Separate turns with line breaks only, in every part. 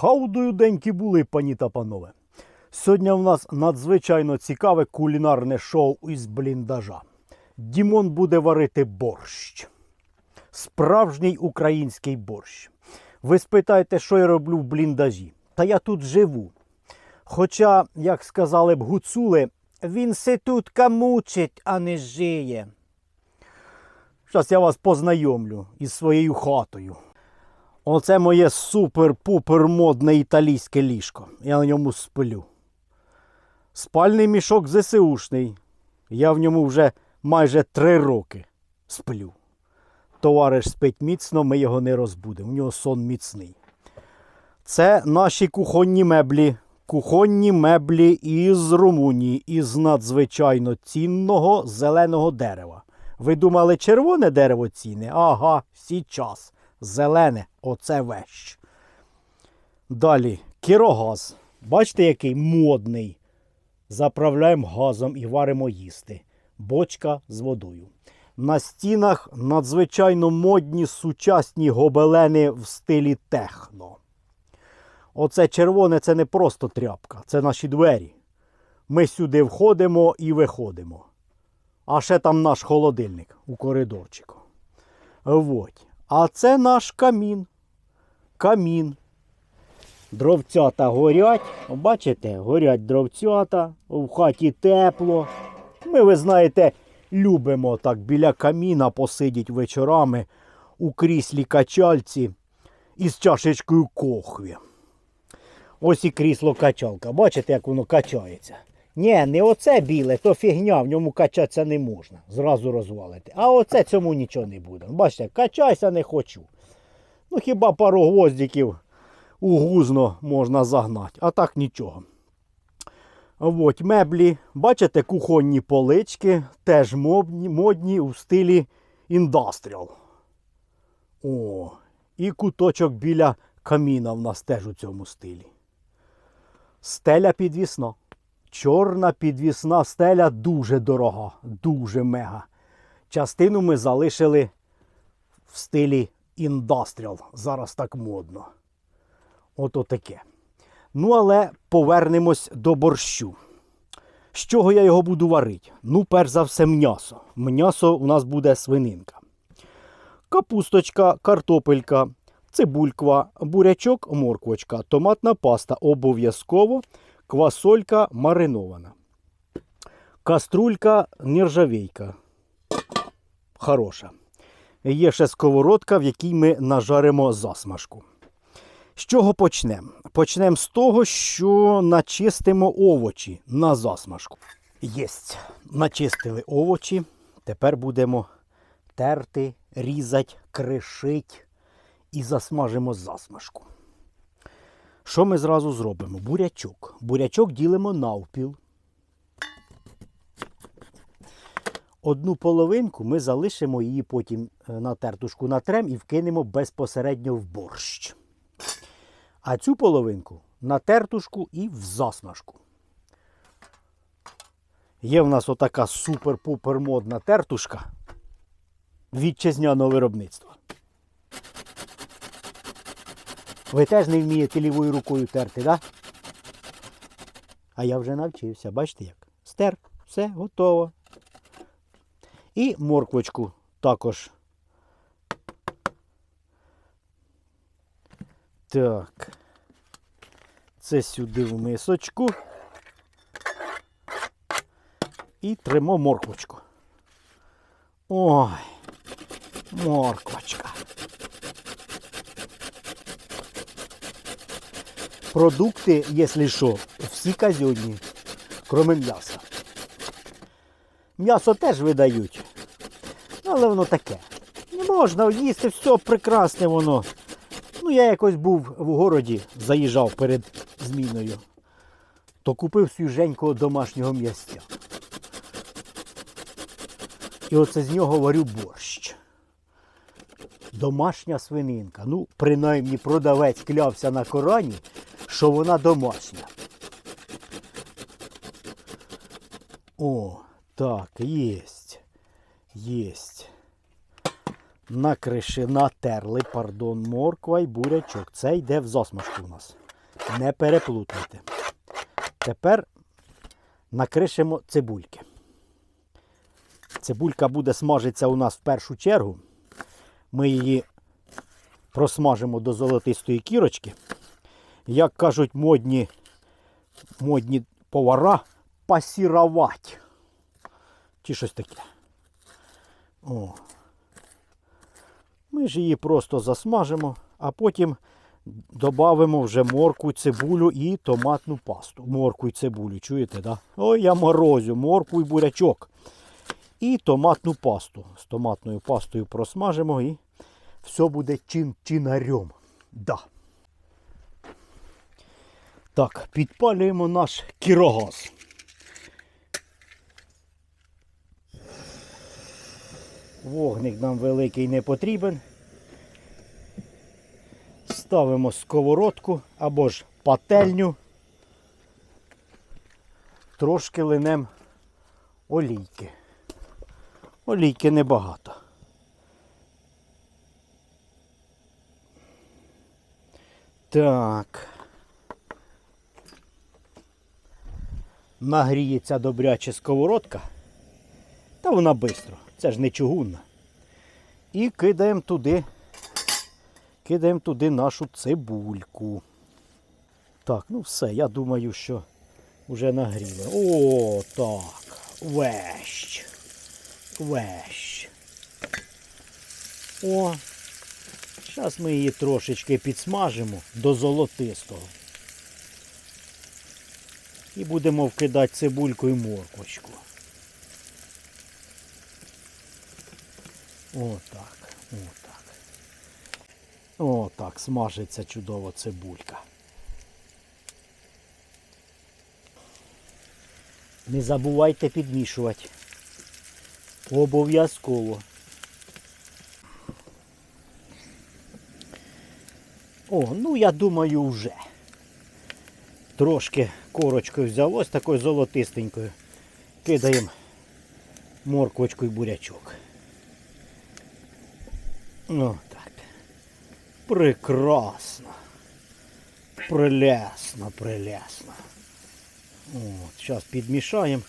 Хаудою деньки були, пані та панове. Сьогодні в нас надзвичайно цікаве кулінарне шоу із бліндажа. Дімон буде варити борщ. Справжній український борщ. Ви спитаєте, що я роблю в бліндажі? Та я тут живу. Хоча, як сказали б гуцули, він се тут мучить, а не жиє. Зараз я вас познайомлю із своєю хатою. Оце моє супер-пупер модне італійське ліжко. Я на ньому сплю. Спальний мішок ЗСУшний. Я в ньому вже майже три роки сплю. Товариш спить міцно, ми його не розбудемо. У нього сон міцний. Це наші кухонні меблі. Кухонні меблі із Румунії, із надзвичайно цінного зеленого дерева. Ви думали, червоне дерево цінне? Ага, сейчас. Зелене, оце вещ. Далі кірогаз. Бачите, який модний. Заправляємо газом і варимо їсти. Бочка з водою. На стінах надзвичайно модні сучасні гобелени в стилі техно. Оце червоне це не просто тряпка, це наші двері. Ми сюди входимо і виходимо. А ще там наш холодильник у коридорчику. Вот. А це наш камін. Камін. Дровцята горять. Бачите, горять дровцята, в хаті тепло. Ми, ви знаєте, любимо так біля каміна посидіти вечорами у кріслі качальці із чашечкою кохві. Ось і крісло качалка. Бачите, як воно качається? Ні, не оце біле, то фігня, в ньому качатися не можна. Зразу розвалити. А оце цьому нічого не буде. Бачите, качайся не хочу. Ну хіба пару гвоздиків у гузно можна загнати, а так нічого. От меблі, бачите, кухонні полички, теж модні, у стилі індастріал. О, і куточок біля каміна в нас теж у цьому стилі. Стеля підвісна. Чорна підвісна стеля дуже дорога, дуже мега. Частину ми залишили в стилі індастріал. Зараз так модно. Ото таке. Ну, але повернемось до борщу. З чого я його буду варити? Ну, перш за все, м'ясо. М'ясо у нас буде свининка. Капусточка, картопелька, цибульква, бурячок, морквочка, томатна паста обов'язково, квасолька маринована. Каструлька нержавейка. Хороша. Є ще сковородка, в якій ми нажаримо засмажку. З чого почнемо? Почнемо з того, що начистимо овочі на засмажку. Єсть. Начистили овочі. Тепер будемо терти, різати, кришить і засмажимо засмажку. Що ми зразу зробимо? Бурячок. Бурячок ділимо навпіл. Одну половинку ми залишимо її потім е, на тертушку натрем і вкинемо безпосередньо в борщ. А цю половинку на тертушку і в засмажку. Є в нас отака супер-пупер модна тертушка вітчизняного виробництва. Ви теж не вмієте лівою рукою терти, так? Да? А я вже навчився, бачите як? Стер, все, готово. І морквочку також. Так. Це сюди в мисочку. І тримо морквочку. Ой, морквочка. Продукти, якщо що, всі казенні, кроме м'яса. М'ясо теж видають, але воно таке. Не можна їсти, все прекрасне воно. Ну, я якось був в городі, заїжджав перед зміною, то купив свіженького домашнього м'ястя. І оце з нього варю борщ. Домашня свининка. Ну, принаймні продавець клявся на Корані, що вона домашня. О, так, єсть. Єсть. Накриши, натерли, пардон, морква і бурячок. Це йде в засмажку у нас. Не переплутайте. Тепер накришимо цибульки. Цибулька буде смажитися у нас в першу чергу. Ми її просмажимо до золотистої кірочки. Як кажуть модні, модні повара, пасіровать. Чи щось таке. О. Ми ж її просто засмажимо, а потім додамо вже морку, цибулю і томатну пасту. Морку і цибулю, чуєте, да? Ой, я морозю, морку і бурячок. І томатну пасту. З томатною пастою просмажимо і все буде чин-чинарем. Да. Так, підпалюємо наш кірогаз. Вогник нам великий не потрібен. Ставимо сковородку або ж пательню. Трошки линем олійки. Олійки небагато. Так. Нагріється добряче сковородка. Та вона швидко. Це ж не чугунна. І кидаємо туди. Кидаємо туди нашу цибульку. Так, ну все, я думаю, що вже нагріли. О, так. Вещ. Вещ. О. Зараз ми її трошечки підсмажимо до золотистого. І будемо вкидати цибульку і морквочку. Отак, отак. Отак, смажиться чудово цибулька. Не забувайте підмішувати. Обов'язково. О, ну я думаю, вже. Трошки корочкою взялось такою золотистенькою. Кидаємо морквочку і бурячок. Ну так. Прекрасно. Прелесно, прелесно. От, зараз підмішаємо.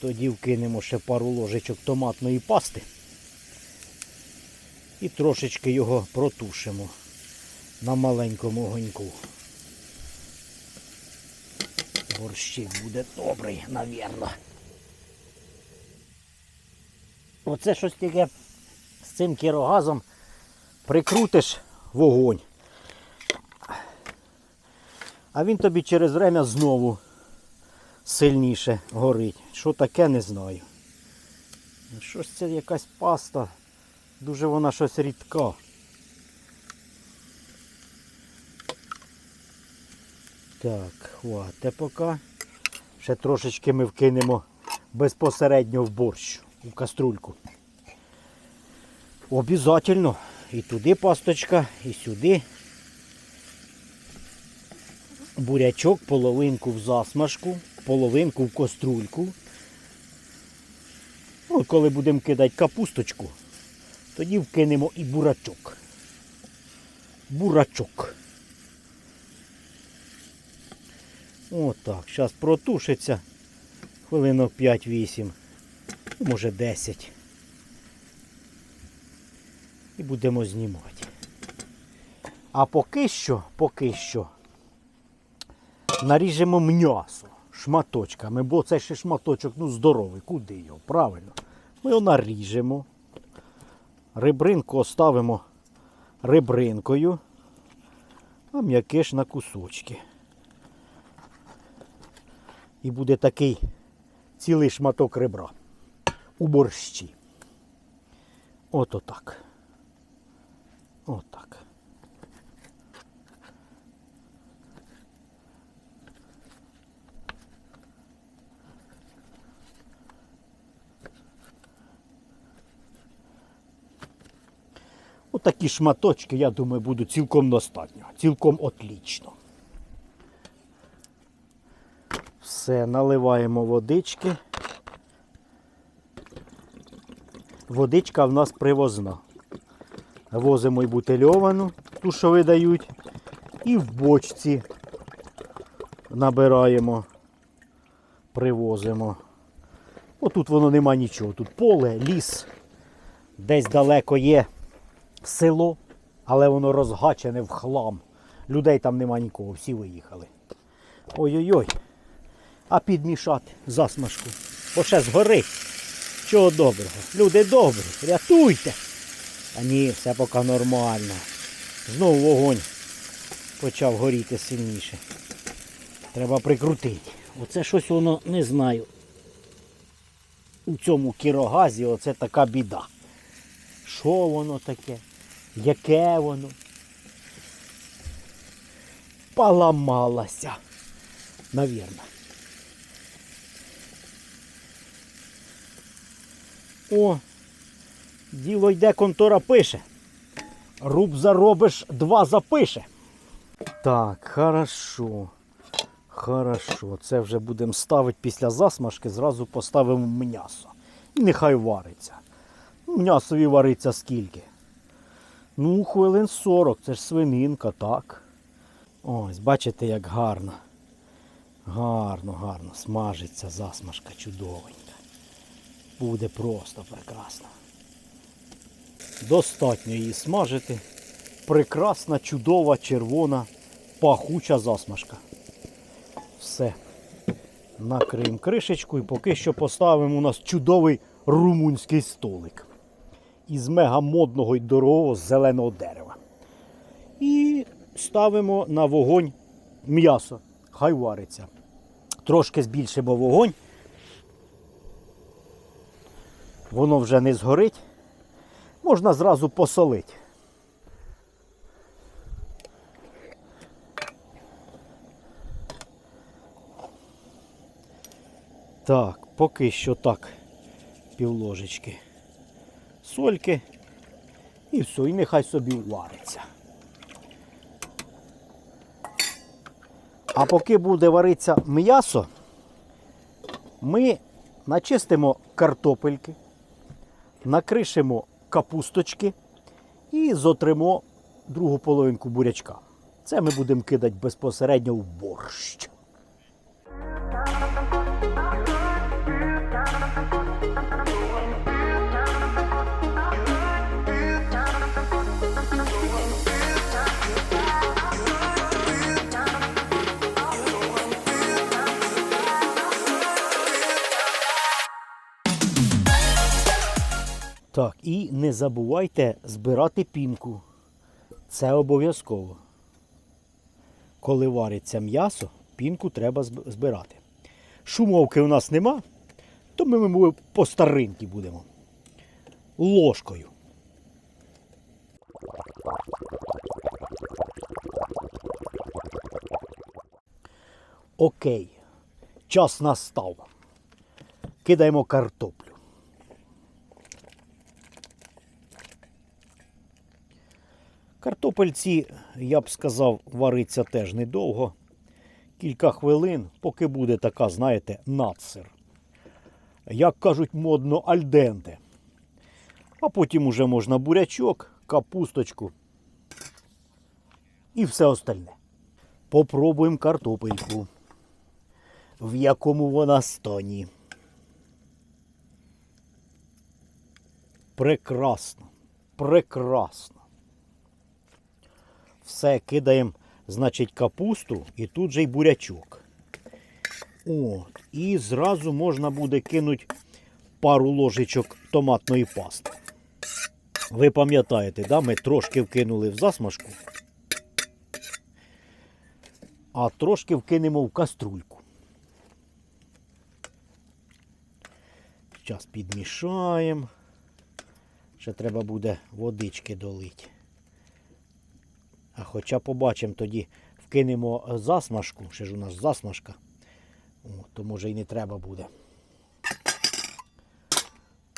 Тоді вкинемо ще пару ложечок томатної пасти. І трошечки його протушимо на маленькому огоньку. Борщик буде добрий, навірно. Оце щось таке з цим кірогазом прикрутиш вогонь. А він тобі через время знову сильніше горить. Що таке, не знаю. Щось це якась паста. Дуже вона щось рідка. Так, хватить поки. Ще трошечки ми вкинемо безпосередньо в борщ, у каструльку. Обязательно. І туди пасточка, і сюди. Бурячок, половинку в засмажку, половинку в каструльку. Ну, коли будемо кидати капусточку, тоді вкинемо і бурачок. Бурачок. Отак. Зараз протушиться хвилинок 5-8, може 10. І будемо знімати. А поки що, поки що наріжемо м'ясо шматочками, бо це ще шматочок ну, здоровий. Куди його? Правильно. Ми його наріжемо. Ребринку оставимо ребринкою, а м'яке ж на кусочки. І буде такий цілий шматок ребра у борщі. Ото так. Отак. Отакі шматочки, я думаю, будуть цілком достатньо. Цілком отлічно. Все, наливаємо водички. Водичка в нас привозна. Возимо і бутильовану, ту, що видають, і в бочці набираємо, привозимо. Отут воно нема нічого. Тут поле, ліс, десь далеко є село, але воно розгачене в хлам. Людей там нема нікого, всі виїхали. Ой-ой-ой. А підмішати засмажку. Бо ще згорить. Чого доброго? Люди добрі, рятуйте. А ні, все поки нормально. Знову вогонь почав горіти сильніше. Треба прикрутити. Оце щось воно не знаю. У цьому кірогазі оце така біда. Що воно таке? Яке воно? Поламалося. Навірно. О, діло йде, контора пише. Руб заробиш, два запише. Так, хорошо. Хорошо. Це вже будемо ставити після засмажки, зразу поставимо м'ясо. І нехай вариться. Ну, М'ясові вариться скільки? Ну, хвилин 40, це ж свининка, так. Ось, бачите, як гарно. Гарно, гарно. Смажиться засмажка чудовенька. Буде просто прекрасно. Достатньо її смажити. Прекрасна, чудова, червона, пахуча засмажка. Все. Накриємо кришечку і поки що поставимо у нас чудовий румунський столик. Із мегамодного і дорогого зеленого дерева. І ставимо на вогонь м'ясо. Хай вариться. Трошки збільшимо вогонь. Воно вже не згорить. Можна зразу посолити. Так, поки що так, півложечки сольки. І все, і нехай собі вариться. А поки буде варитися м'ясо, ми начистимо картопельки, накришимо капусточки і зотримо другу половинку бурячка. Це ми будемо кидати безпосередньо в борщ. Так, і не забувайте збирати пінку. Це обов'язково. Коли вариться м'ясо, пінку треба збирати. Шумовки у нас нема, то ми, по старинки будемо. Ложкою. Окей. Час настав. Кидаємо картоплю. Картопельці, я б сказав, вариться теж недовго. Кілька хвилин, поки буде така, знаєте, нацер. Як кажуть модно, альденте. А потім уже можна бурячок, капусточку і все остальне. Попробуємо картопельку. В якому вона стані. Прекрасно. Прекрасно. Все, кидаємо, значить, капусту і тут же й бурячок. От. І зразу можна буде кинути пару ложечок томатної пасти. Ви пам'ятаєте, да? ми трошки вкинули в засмажку, а трошки вкинемо в каструльку. Зараз підмішаємо. Ще треба буде водички долити. А хоча побачимо тоді, вкинемо засмажку, ще ж у нас засмажка, то може і не треба буде.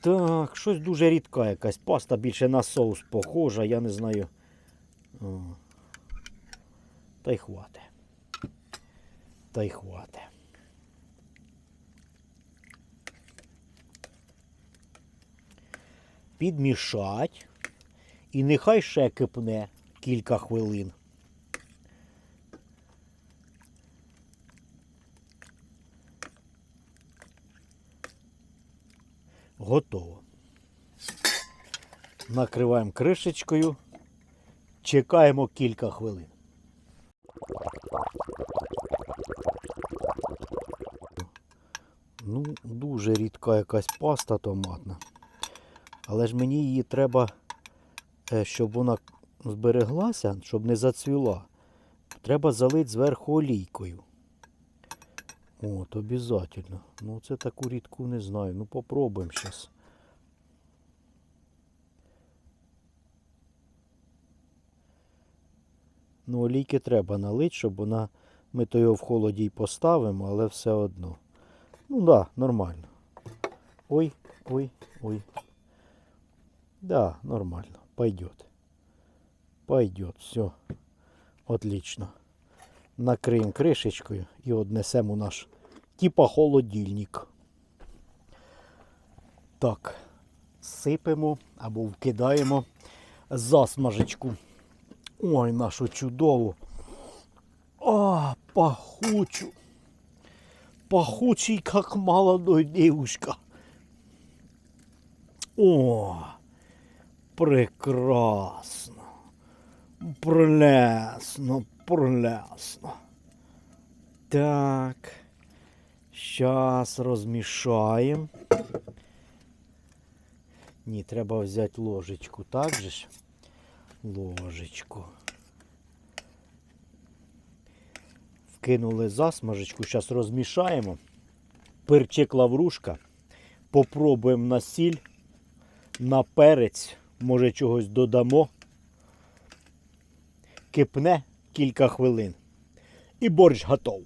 Так, щось дуже рідка якась паста, більше на соус похожа, я не знаю. О. Та й хвате. Та й хвате. Підмішать. І нехай ще кипне кілька хвилин. Готово. Накриваємо кришечкою, чекаємо кілька хвилин. Ну, дуже рідка якась паста томатна. Але ж мені її треба, е, щоб вона збереглася, щоб не зацвіла. Треба залити зверху олійкою. От, обязательно. Ну, це таку рідку не знаю. Ну, попробуємо зараз. Ну, олійки треба налити, щоб вона. Ми то його в холоді й поставимо, але все одно. Ну так, да, нормально. Ой, ой, ой. Да, нормально. Пойдет. Пойдет. Все. Отлично. Накриємо кришечкою і однесемо у наш типа холодильник. Так, сипемо або вкидаємо засмажечку. Ой, нашу чудову. А, пахучу. Пахучий, как молодой девушка. О, прекрасно. Прелесно, прелесно. Так. Сейчас розмішаємо. Ні, треба взяти ложечку, так же ж? Ложечку. Вкинули засмажечку, зараз розмішаємо. Перчик лаврушка. Попробуємо на сіль, на перець, може чогось додамо. Кипне кілька хвилин. І борщ готов.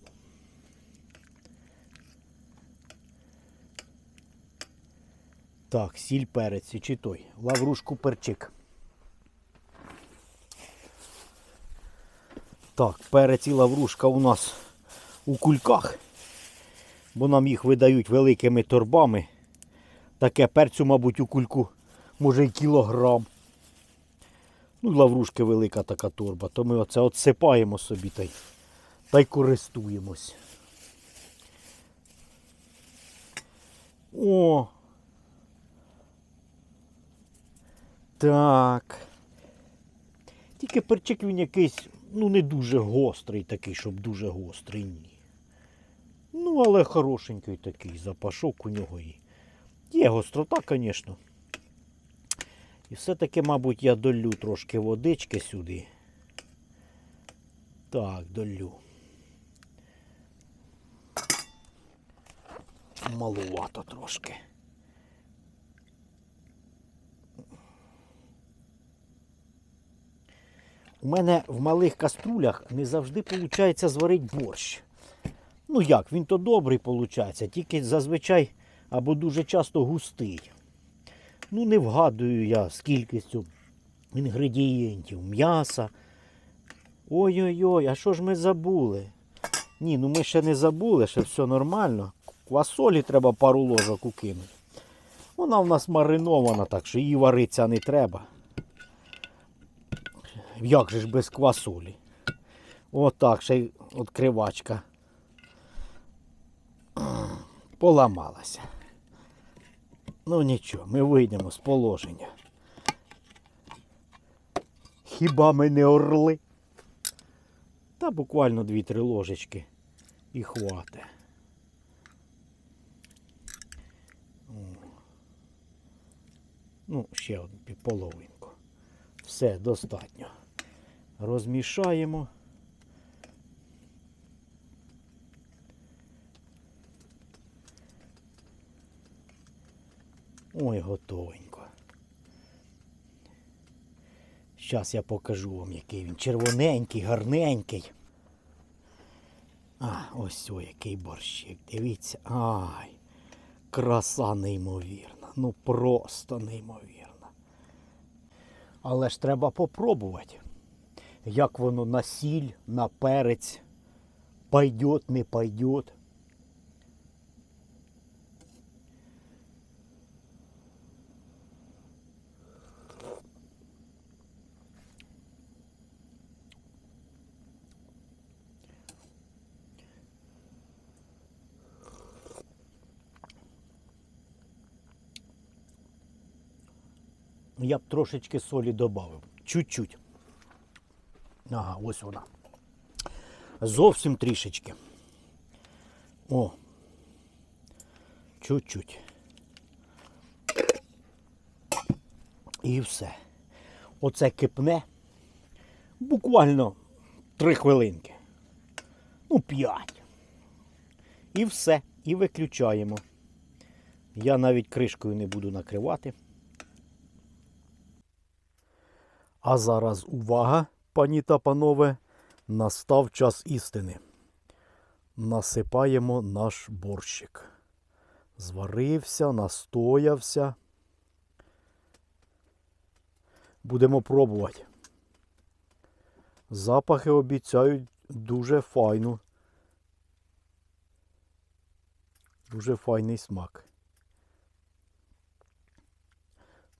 Так, сіль перець чи той. Лаврушку перчик. Так, перець і лаврушка у нас у кульках, бо нам їх видають великими торбами. Таке перцю, мабуть, у кульку може й кілограм. Ну, лаврушки велика така торба, то ми оце отсипаємо собі та й, та й користуємось. О! Так. Тільки перчик він якийсь, ну, не дуже гострий такий, щоб дуже гострий, ні. Ну, але хорошенький такий запашок у нього і. Є гострота, звісно. І все-таки, мабуть, я долю трошки водички сюди. Так, долю. Малувато трошки. У мене в малих каструлях не завжди виходить зварити борщ. Ну як, він то добрий виходить, тільки зазвичай або дуже часто густий. Ну, не вгадую я з кількістю інгредієнтів, м'яса. Ой-ой-ой, а що ж ми забули? Ні, ну ми ще не забули, ще все нормально. Квасолі треба пару ложок укинути. Вона в нас маринована, так що її вариться не треба. Як же ж без квасолі? Отак ще й відкривачка. Поламалася. Ну нічого, ми вийдемо з положення. Хіба ми не орли? Та буквально 2-3 ложечки і хвате. Ну, ще одну половинку. Все, достатньо. Розмішаємо. Ой, готовенько. Зараз я покажу вам, який він червоненький, гарненький. А, ось о, який борщик. Дивіться. Ай, краса неймовірна. Ну просто неймовірна. Але ж треба попробувати, як воно на сіль, на перець. Пойдет, не пойдет. я б трошечки солі додав. Чуть-чуть. Ага, ось вона. Зовсім трішечки. О. Чуть-чуть. І все. Оце кипне. Буквально три хвилинки. Ну, п'ять. І все. І виключаємо. Я навіть кришкою не буду накривати. А зараз увага, пані та панове, настав час істини. Насипаємо наш борщик. Зварився, настоявся. Будемо пробувати. Запахи обіцяють дуже файну. Дуже файний смак.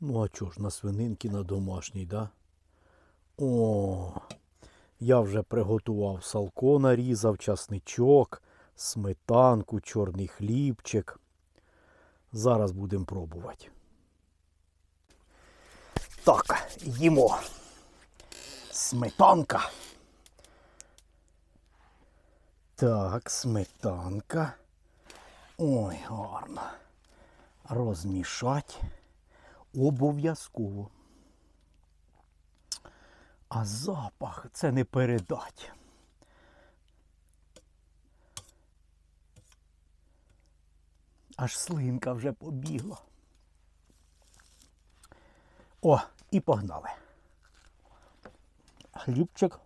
Ну, а чого ж, на свининки на домашній, да? О, я вже приготував салко, нарізав, часничок, сметанку, чорний хлібчик. Зараз будемо пробувати. Так, їмо. Сметанка. Так, сметанка. Ой, гарно. Розмішать обов'язково. А запах це не передать. Аж слинка вже побігла. О, і погнали. Хлібчик,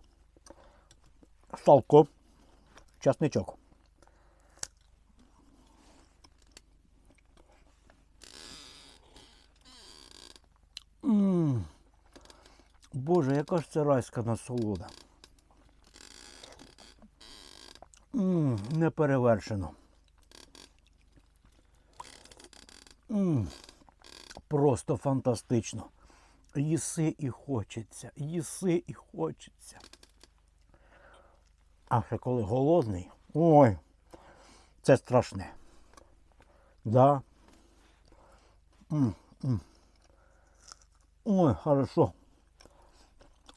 салко, часничок. М. Боже, яка ж це райська насолода. М, не перевершено. М, просто фантастично. Їси і хочеться, їси і хочеться. А ще коли голодний, ой, це страшне. Да. М, м. Ой, хорошо.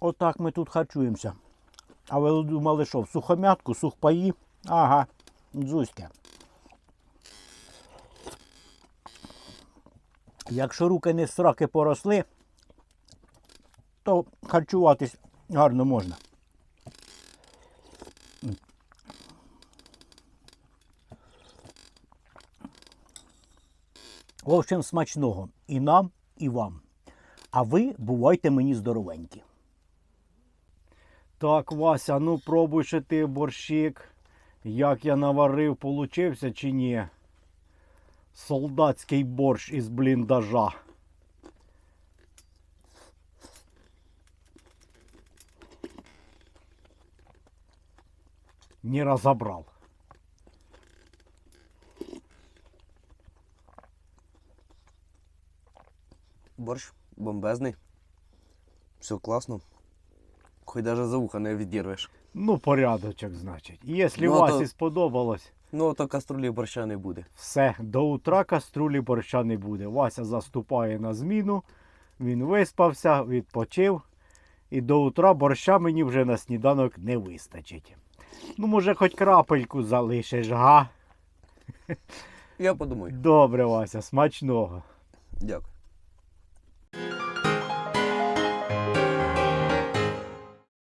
Отак ми тут харчуємося. А ви думали, що в сухомятку, сухпаї? Ага, дзузьке. Якщо руки не сраки поросли, то харчуватись гарно можна. В общем, смачного і нам, і вам. А ви бувайте мені здоровенькі. Так, Вася, ну пробуй ще ти борщик. Як я наварив, получився чи ні? Солдатський борщ із бліндажа. Не разобрал.
Борщ бомбезний. Все класно. Хоч даже за вуха не відірвеш.
Ну, порядочок, значить. Якщо
Ну, а
Васі
то-
сподобалось,
Ну, то каструлі борща не буде.
все, до утра каструлі борща не буде. Вася заступає на зміну, він виспався, відпочив. І до утра борща мені вже на сніданок не вистачить. Ну, може, хоч крапельку залишиш, га?
Я подумаю.
Добре, Вася, смачного.
Дякую.